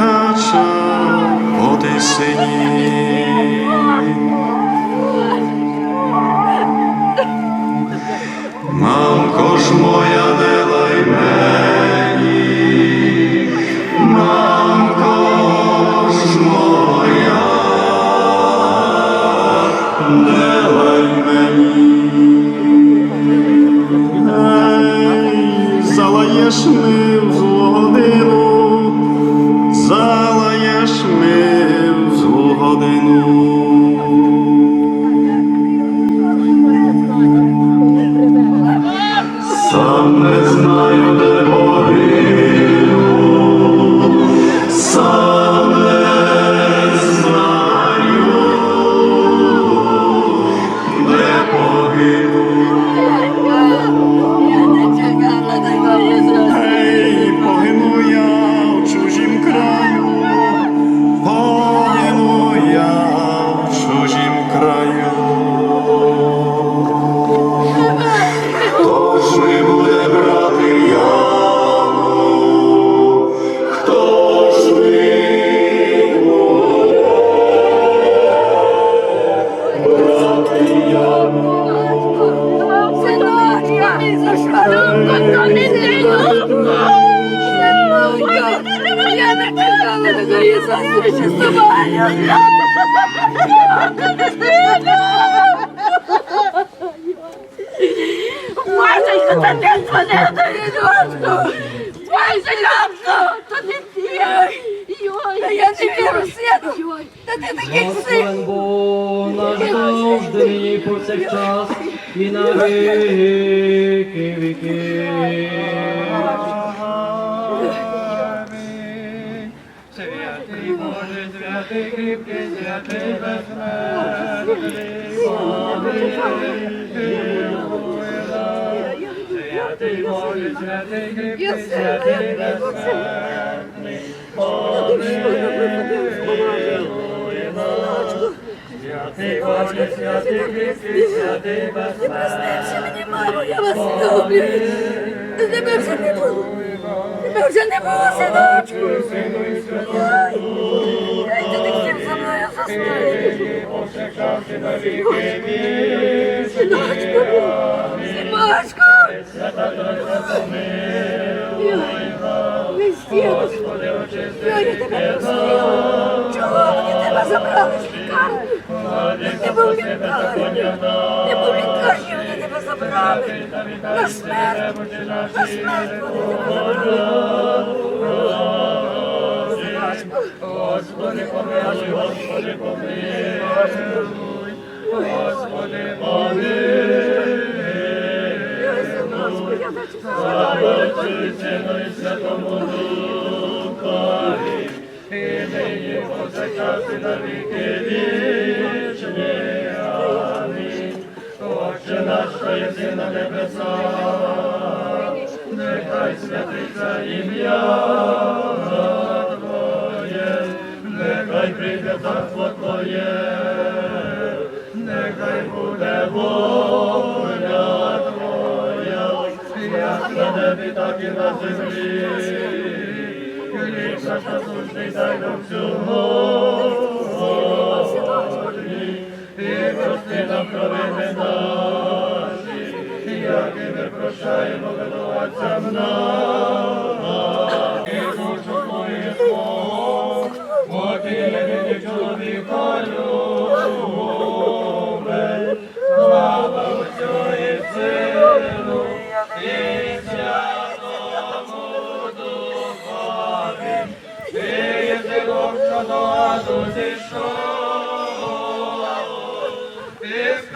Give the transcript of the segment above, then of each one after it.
наша Отисині. Мамко ж моя. Бог наш завжди нині повсякчас і на віки віки. Святий Боже, святий кріпкий, святий безсмертний, Святий Боже, святий кріпкий, святий безсмертний, Святий Боже, святий кріпкий, святий безсмертний, Приснився мені, мамо, я вас люблю! Тебе вже не було! Тебе вже не було, синочку! Ой, не хотів за мною заснути! Синочку! Синочку! Ой, Христос! Я! Чого мені тебе забрали з лікарні? Ти був лікарні! Ти був лікарні, вони тебе забрали! На смерть! На смерть вони тебе забрали! Господи, помилуй, Господи, помилуй, Господи, помилуй. Зачекала! Сину і Святому Духові, і нині повсякчас і на віки вічні. Амінь. Отче єси на небесах, нехай святиться ім'я нехай прийде царство Твоє, нехай буде воля Твоя, небі, так і на землі. Хліб наш насущний дай нам сьогодні, нам провини наші, як і ми прощаємо винуватцям нам. І душу твою Бог, поки від чоловіка любить, слава Отцю Сину, і Святому Духові, і єдином, що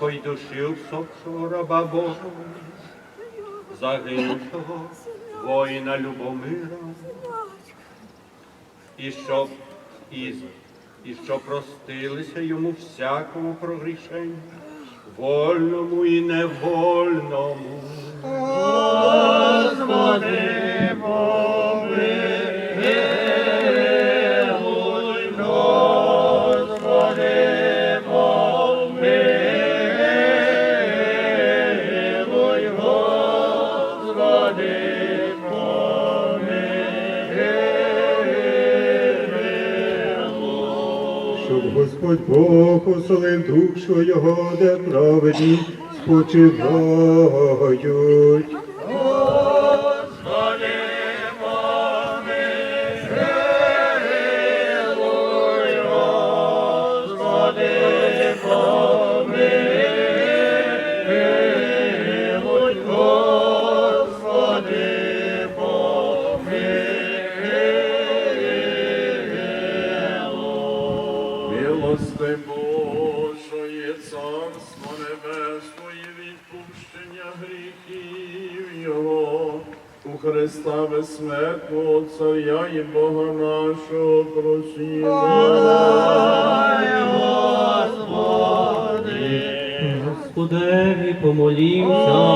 за упокой душі усопшого раба Божого, загинувшого воїна Любомира, і щоб, і, і щоб простилися йому всякому прогрішенню, вольному і невольному. Господи, Господь Бог оселив душу його, де праведні спочивають. Безсмертного Царя і Бога нашого просімо. Господеві помолімся.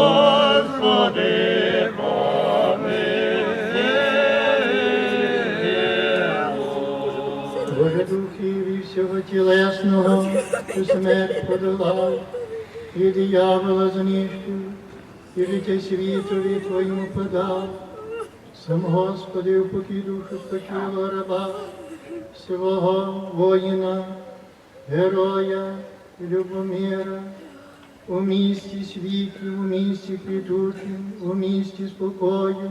Боже духів і всього тілесного, що смерть подолав, і диявола знищив, і життя світові Твоєму подав. Сам Господи, у покій душу спочилого раба, свого воїна, героя Любомира, у місті світлі, у місті квітучим, у місті спокою,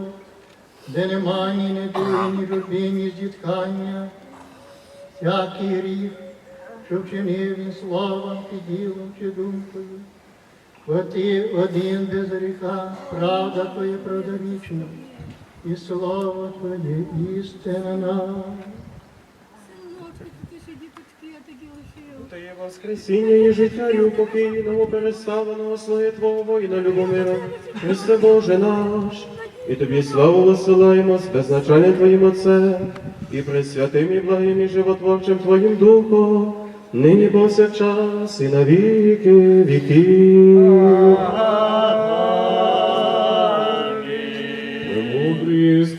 де нема ні недуги, ні журби, ні зітхання, всякий гріх, що вчинив він словом чи ділом чи думкою. Бо ти один без гріха, правда Твоя правдовічна, і слово Твоє істина. Та є воскресіння і життя і упокійного переставленого Твого воїна Любомира, Христе Боже наш, і Тобі славу висилаємо з беззначальним Твоїм Отцем, і пресвятим і благим і животворчим Твоїм Духом, нині повсякчас і на віки віків.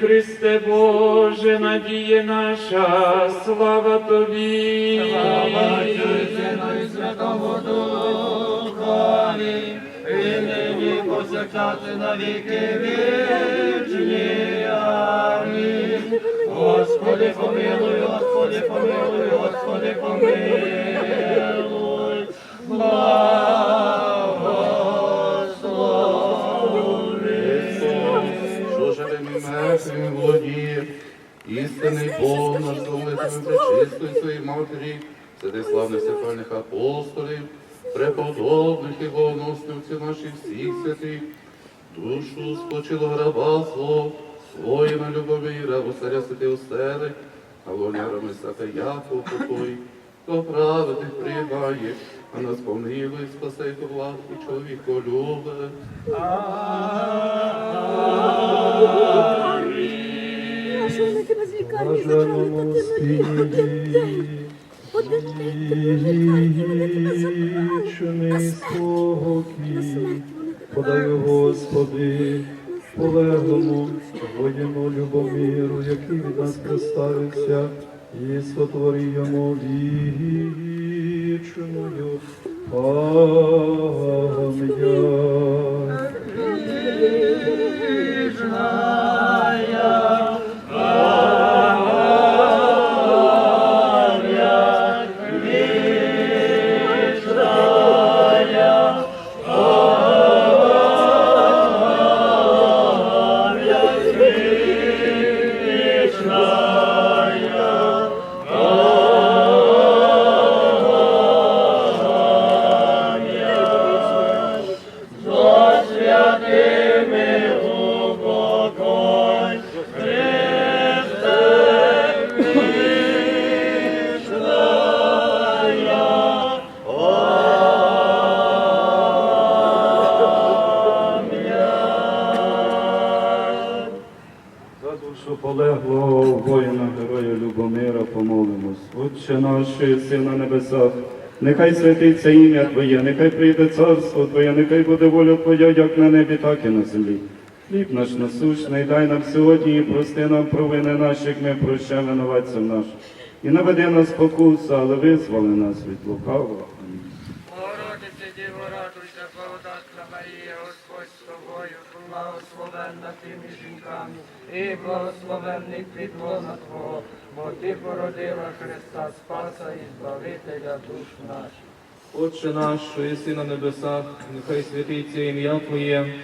Христе Боже, надія наша, слава тобі. Слава Господи, помилуй, Господи, помилуй, Господи, помилуй. Істинний Бог наш золотим чистої своїй матері, серед славних сепальних апостолів, преподобних і богоносців наших всіх святих, душу спочилого раба свого, воїна Любомира, у царя святих устели, а волонярами свята Яков покой, то праведних приймає, а нас помилуй, спасай то власний чоловіко любе. Нащо вони тебе з лікарні забрали? Та ти один день. Один день тебе з лікарні, вони тебе забрали. На смерть. На смерть вони тебе Прощаю, Господи, полеглому воїну Любомиру, який від нас проставився, і спотвори йому вічною пам'ять. Отче наш, що на небесах, нехай святиться ім'я Твоє, нехай прийде царство Твоє, нехай буде воля Твоя, як на небі, так і на землі. Хліб наш насущний, дай нам сьогодні і прости нам провини наші, як ми прощаємо винуватцям нашим. І наведи нас спокуса, але визволи нас від лукавого. Амінь. Богородице, Діво, радуйся, благодатна Марія, Господь з тобою, благословенна ти між жінками, і благословенний плід лона Твого, бо ти породила Христа Спаса і Збавителя душ наших. Отче наш, що єси на небесах, нехай святиться ім'я Твоє,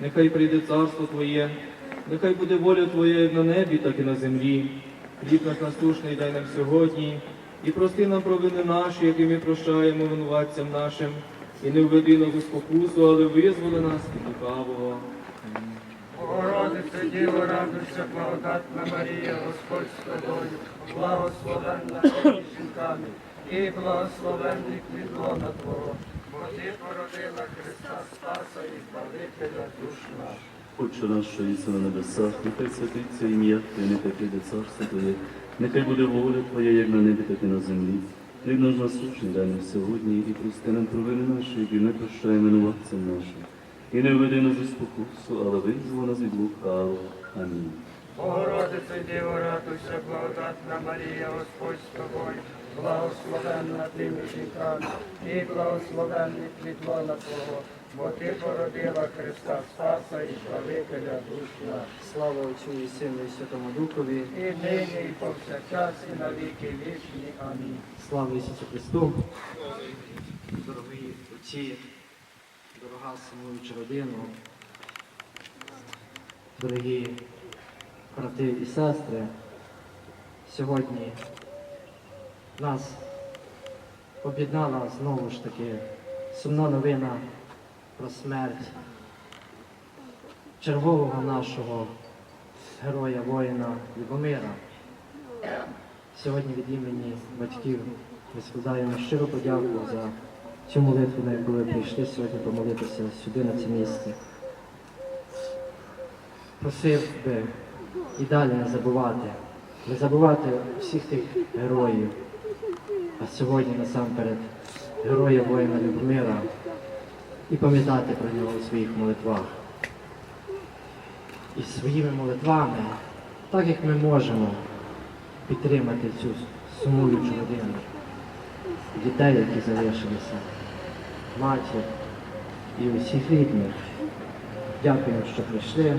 нехай прийде царство Твоє, нехай буде воля Твоя як на небі, так і на землі. Хліб наш насущний дай нам сьогодні, і прости нам провини наші, які ми прощаємо винуватцям нашим, і не введи нас у спокусу, але визволи нас від лукавого. Діво, радуйся, благодатна Марія, Господь з тобою, благословенна ти жінками, і благословенний плід лона Твого, бо ти породила Христа Спаса і Збавителя душ наших. Отче наш, що єси на небесах, нехай святиться ім'я Твоє, нехай прийде царство Твоє, нехай буде воля Твоя, як на небі, так і на землі. Хліб наш насущний дай нам сьогодні, і прости нам провини наші, які ми прощаємо винуватцям нашим. І не введи нас у спокусу, але визволи нас від лукавого. Амінь. Богородице, Діво, радуйся, благодатна Марія, Господь з тобою, благословенна ти між жінками, і благословенний плід лона Твого, бо ти породила Христа Спаса і Збавителя душ наших. Слава Отцю і Сину і Святому Духові. І нині, і повсякчас, і на віки вічні. Амінь. Слава Ісусу Христу. Дорогі отці, дорога сумуюча родина, дорогі брати і сестри, сьогодні нас об'єднала знову ж таки сумна новина про смерть чергового нашого героя воїна Любомира. Сьогодні від імені батьків ми складаємо щиру подяку за цю молитву, на яку ви прийшли сьогодні помолитися сюди, на це місце. Просив би і далі не забувати, не забувати всіх тих героїв, а сьогодні насамперед героя воїна Любомира і пам'ятати про нього у своїх молитвах. І своїми молитвами, так як ми можемо, підтримати цю сумуючу родину, дітей, які залишилися, матір і усіх рідних. Дякуємо, що прийшли.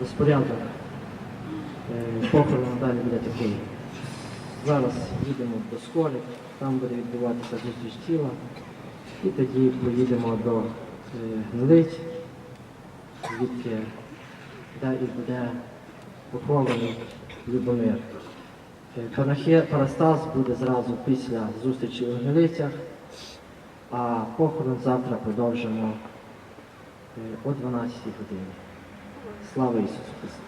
Розпорядок е, похорону далі буде такий. Зараз їдемо до школи, там буде відбуватися зустріч тіла, і тоді поїдемо до е, Гнилиць, звідки де і буде похований Любомир. Парастас буде зразу після зустрічі у Гнилицях, а похорон завтра продовжимо е, о 12 годині. Слава Ісусу Христу!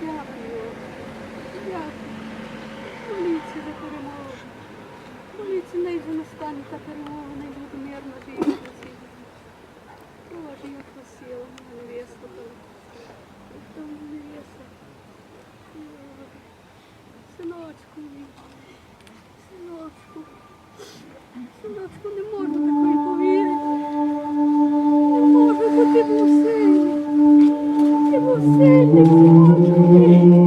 Дякую. Дякую. Моліться за перемогу. Моліться, най вже настане та перемога, най буде мирно жити. Боже, я просила, мене невесту. Невеста? Синочку, синочку, синочку, не можу такої повірити. Не можу, бо ти був сильний. Ти був сильний, синочку.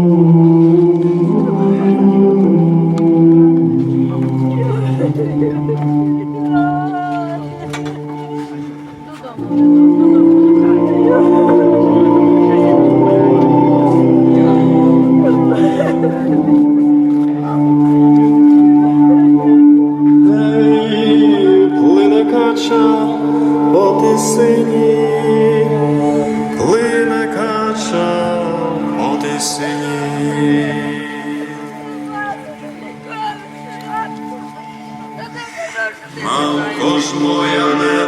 Мамко моя не